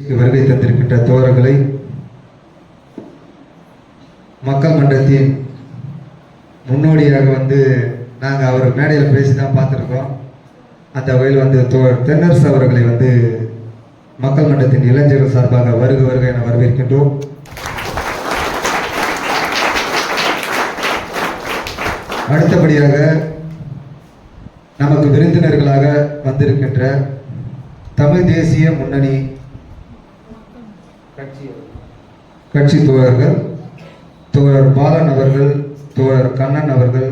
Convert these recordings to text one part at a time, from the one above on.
வருகை தந்திருக்கின்ற தோழர்களை மக்கள் மன்றத்தின் முன்னோடியாக வந்து நாங்கள் அவர் மேடையில் பேசி தான் பார்த்துருக்கோம். அந்த வகையில் வந்து தோழர் தென்னரசு அவர்களை வந்து மக்கள் மன்றத்தின் இளைஞர்கள் சார்பாக வருக வருக என வரவேற்கின்றோம். அடுத்தபடியாக நமக்கு விருந்தினர்களாக வந்திருக்கின்ற தமிழ் தேசிய முன்னணி கட்சி கட்சி தோழர்கள் தோழர் பாலன் அவர்கள் தோழர் கண்ணன் அவர்கள்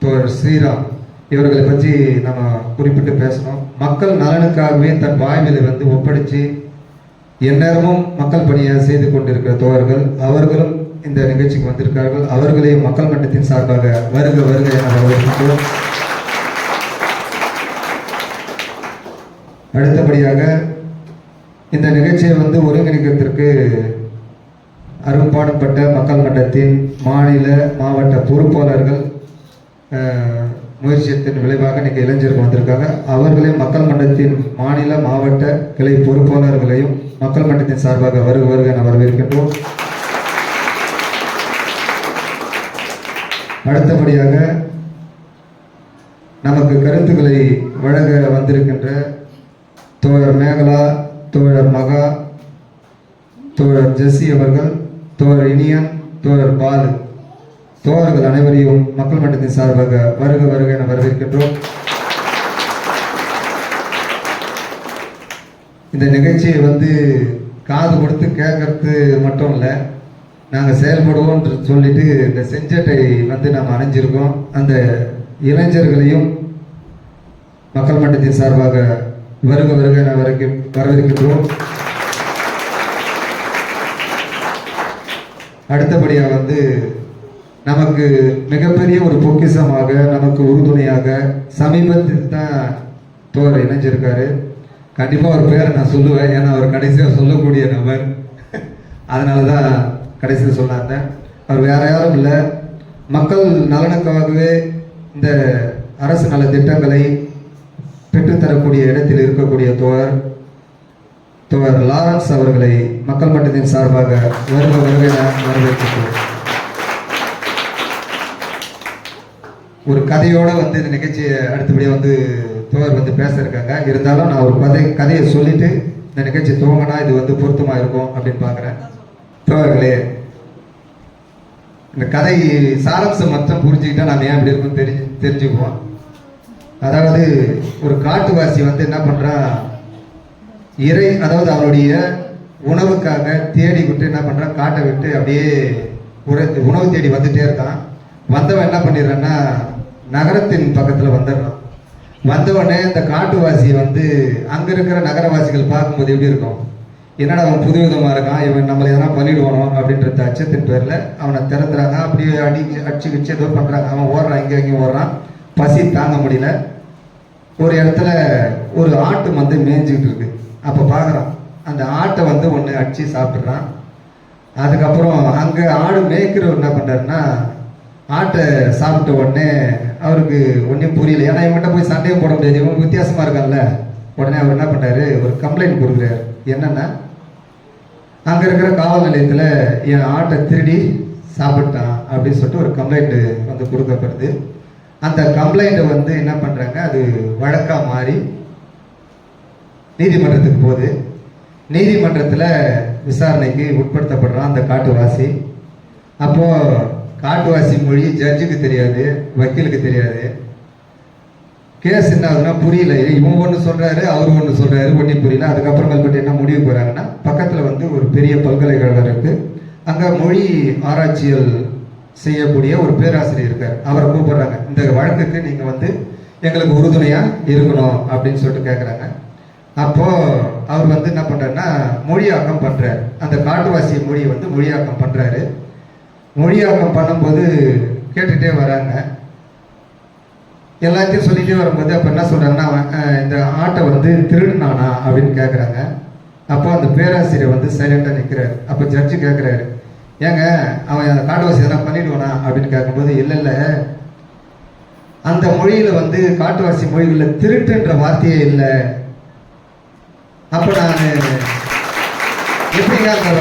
தோழர் ஸ்ரீராம் இவர்களை பற்றி நம்ம குறிப்பிட்டு பேசணும். மக்கள் நலனுக்காகவே தன் வாய்மையை வந்து ஒப்படைச்சு எந்நேரமும் மக்கள் பணியை செய்து கொண்டிருக்கிற தோழர்கள் அவர்களும் இந்த நிகழ்ச்சிக்கு வந்திருக்கிறார்கள் அவர்களையும் மக்கள் மன்றத்தின் சார்பாக வருக வருக என வரவேற்கின்றோம். அடுத்தபடியாக இந்த நிகழ்ச்சியை வந்து ஒருங்கிணைக்கிறதுக்கு அரும்பாடுபட்ட மக்கள் மன்றத்தின் மாநில மாவட்ட பொறுப்பாளர்கள் முயற்சியத்தின் விளைவாக இன்றைக்கி இளைஞர்கள் வந்திருக்காங்க. அவர்களையும் மக்கள் மன்றத்தின் மாநில மாவட்ட கிளை பொறுப்பாளர்களையும் மக்கள் மன்றத்தின் சார்பாக வருக வருக என வரவேற்கின்றோம். அடுத்தபடியாக நமக்கு கருத்துக்களை வழங்க வந்திருக்கின்ற தோழர் மேகலா தோழர் மகா தோழர் ஜெஸ்ஸி அவர்கள் தோழர் இனியன் தோழர் பாலு. தோழர்கள் அனைவரையும் மக்கள் மன்றத்தின் சார்பாக வருக வருக என வரவேற்கின்றோம். இந்த நிகழ்ச்சியை வந்து காது கொடுத்து கேட்கறது மட்டும் இல்லை நாங்கள் செயல்படுவோம் சொல்லிட்டு இந்த செஞ்சட்டை வந்து நாம் அணைஞ்சிருக்கோம். அந்த இளைஞர்களையும் மக்கள் மன்றத்தின் சார்பாக வருக வருக என வரைக்கும் வரவேற்கின்றோம் அடுத்தபடியாக வந்து நமக்கு மிகப்பெரிய ஒரு பொக்கிஷமாக நமக்கு உறுதுணையாக சமீபத்தில் தான் தோர் இணைஞ்சிருக்காரு. கண்டிப்பாக அவர் பேரை நான் சொல்லுவேன். ஏன்னா அவர் கடைசியாக சொல்லக்கூடிய நபர். அதனால தான் கடைசியில் சொன்னாங்க. அவர் வேற யாரும் இல்லை. மக்கள் நலனுக்காகவே இந்த அரசு நல திட்டங்களை பெற்றுத்தரக்கூடிய இடத்தில் இருக்கக்கூடிய தோழர் தோழர் லாரன்ஸ் அவர்களை மக்கள் மட்டத்தின் சார்பாக வருக வருக வரவேற்கிறோம் ஒரு கதையோட வந்து இந்த நிகழ்ச்சியை அடுத்தபடியாக வந்து தோழர் வந்து பேச இருக்காங்க. இருந்தாலும் நான் ஒரு கதை கதையை சொல்லிட்டு இந்த நிகழ்ச்சி துவங்கினா இது வந்து பொருத்தமாக இருக்கும் அப்படின்னு பார்க்குறேன் தோழர்களே இந்த கதை சாரம்சம் மட்டும் புரிஞ்சுக்கிட்டா நம்ம ஏன் அப்படி இருக்கும் தெரிஞ்சு தெரிஞ்சுக்குவோம். அதாவது ஒரு காட்டுவாசி வந்து என்ன பண்றான் இறை அதாவது அவருடைய உணவுக்காக தேடி விட்டு என்ன பண்றான் காட்டை விட்டு அப்படியே உரை உணவு தேடி வந்துட்டே இருக்கான். வந்தவன் என்ன பண்ணிடுறான்னா நகரத்தின் பக்கத்தில் வந்துடுறான். வந்தவொடனே இந்த காட்டுவாசி வந்து அங்க இருக்கிற நகரவாசிகள் பார்க்கும்போது எப்படி இருக்கும்? என்னடா அவன் புது விதமாக இருக்கான்? இவன் நம்மளை எதனா பண்ணிடுவானோ அப்படின்ற அச்சத்தின் பேரில் அவனை திறந்துறாங்க. அப்படியே அடி அடிச்சு வச்சு ஏதோ பண்ணுறாங்க அவன் ஓடுறான் இங்கே இங்கே ஓடுறான். பசி தாங்க முடியல. ஒரு இடத்துல ஒரு ஆட்டு வந்து மேய்ஞ்சிக்கிட்டு இருக்கு. அப்போ பார்க்குறான். அந்த ஆட்டை வந்து ஒன்று அடிச்சு சாப்பிட்றான். அதுக்கப்புறம் அங்கே ஆடு மேய்க்கிறவர் என்ன பண்ணுறாருன்னா ஆட்டை சாப்பிட்ட உடனே அவருக்கு ஒன்றும் புரியல. ஏன்னா இவங்ககிட்ட போய் சண்டையும் போட முடியாது. இவங்க வித்தியாசமாக இருக்கான்ல. உடனே அவர் என்ன பண்ணுறாரு ஒரு கம்ப்ளைண்ட் கொடுக்குறாரு. என்னென்னா அங்கே இருக்கிற காவல் நிலையத்தில் என் ஆட்டை திருடி சாப்பிட்டான் அப்படின்னு சொல்லிட்டு ஒரு கம்ப்ளைண்ட் வந்து கொடுக்கப்படுது. அந்த கம்ப்ளைண்ட்டை வந்து என்ன பண்ணுறாங்க அது வழக்காக மாறி நீதிமன்றத்துக்கு போகுது. நீதிமன்றத்தில் விசாரணைக்கு உட்படுத்தப்படுறான் அந்த காட்டுவாசி. அப்போது காட்டுவாசி மொழி ஜட்ஜுக்கு தெரியாது வக்கீலுக்கு தெரியாது. கேஸ் என்ன ஆகுதுன்னா புரியல. இவன் ஒன்று சொல்கிறாரு அவர் ஒன்று சொல்கிறாரு ஒன்றும் புரியல. அதுக்கப்புறம் கல்பட்டு என்ன முடிவு போகிறாங்கன்னா பக்கத்தில் வந்து ஒரு பெரிய பல்கலைக்கழகம் இருக்குது அங்கே மொழி ஆராய்ச்சியல் செய்யக்கூடிய ஒரு பேராசிரியர் இருக்கார். அவரை கூப்பிடுறாங்க. இந்த வழக்குக்கு நீங்கள் வந்து எங்களுக்கு உறுதுணையாக இருக்கணும் அப்படின்னு சொல்லிட்டு கேட்குறாங்க அப்போ அவர் வந்து என்ன பண்ணுறாருன்னா மொழியாக்கம் பண்ணுறாரு அந்த காட்டுவாசி மொழியை வந்து மொழியாக்கம் பண்ணுறாரு மொழியாக்கம் பண்ணும்போது கேட்டுகிட்டே வராங்க. எல்லாத்தையும் சொல்லிட்டே வரும்போது அப்போ என்ன சொல்கிறாங்கன்னா அவன், இந்த ஆட்டை வந்து திருடுனானா? அப்படின்னு கேட்குறாங்க அப்போ அந்த பேராசிரியர் வந்து சைலண்டாக நிற்கிறாரு அப்போ ஜட்ஜு கேட்குறாரு ஏங்க அவன் அந்த காட்டுவாசி எதனா பண்ணிடுவானா அப்படின்னு கேட்கும்போது இல்லை இல்லை. அந்த மொழியில் வந்து காட்டுவாசி மொழிகளில் திருட்டுன்ற வார்த்தையே இல்லை. அப்போ நான் எப்படிங்க அந்த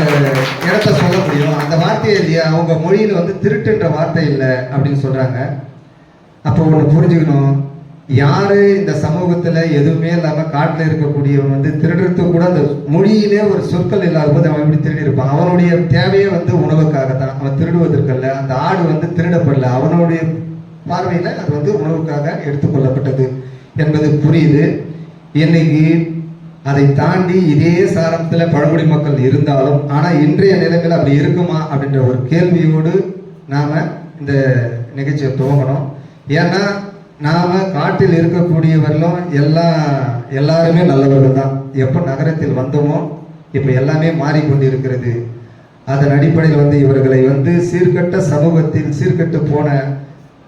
இடத்த சொல்ல முடியும்? அந்த வார்த்தையே இல்லையா? அவங்க மொழியில் வந்து திருட்டுன்ற வார்த்தை இல்லை அப்படின்னு சொல்கிறாங்க அப்போ ஒன்று புரிஞ்சுக்கணும். யார் இந்த சமூகத்தில் எதுவுமே இல்லாமல் காட்டில் இருக்கக்கூடியவன் வந்து திருடுறது கூட அந்த மொழியிலே ஒரு சொற்கள் இல்லாத போது அவன் எப்படி திருடி இருப்பான் அவனுடைய தே திருடுவதற்கல்ல அந்த ஆடு வந்து திருடப்படல. அவனுடைய பார்வையில் அது வந்து உணவுக்காக எடுத்துக்கொள்ளப்பட்டது என்பது புரியுது. இன்னைக்கு அதை தாண்டி இதே சாரத்தில் பழங்குடி மக்கள் இருந்தாலும் ஆனால் இன்றைய நிலைமையில் அப்படி இருக்குமா அப்படின்ற ஒரு கேள்வியோடு நாம் இந்த நிகழ்ச்சியை துவங்கணும். ஏன்னா நாம் காட்டில் இருக்கக்கூடியவர்களும் எல்லா எல்லாருமே நல்லவர்கள் தான். எப்போ நகரத்தில் வந்தோமோ இப்போ எல்லாமே மாறிக்கொண்டிருக்கிறது. அதன் அடிப்படையில் வந்து இவர்களை வந்து சீர்கட்ட சமூகத்தில் சீர்கெட்டு போன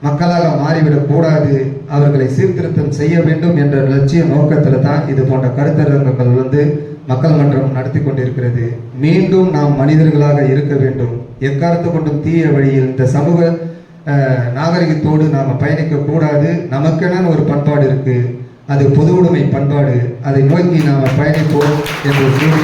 மக்களாக மாறிவிடக் கூடாது. அவர்களை சீர்திருத்தம் செய்ய வேண்டும் என்ற லட்சிய நோக்கத்தில் தான் இது போன்ற கருத்தரங்கங்கள் வந்து மக்கள் மன்றம் நடத்தி கொண்டிருக்கிறது. மீண்டும் நாம் மனிதர்களாக இருக்க வேண்டும். எக்காரத்து கொண்டும் தீய வழியில் இந்த சமூக நாகரிகத்தோடு நாம் பயணிக்க கூடாது. நமக்கென ஒரு பண்பாடு இருக்கு. அது பொது உடைமை பண்பாடு. அதை நோக்கி நாம் பயணிப்போம் என்று கூறி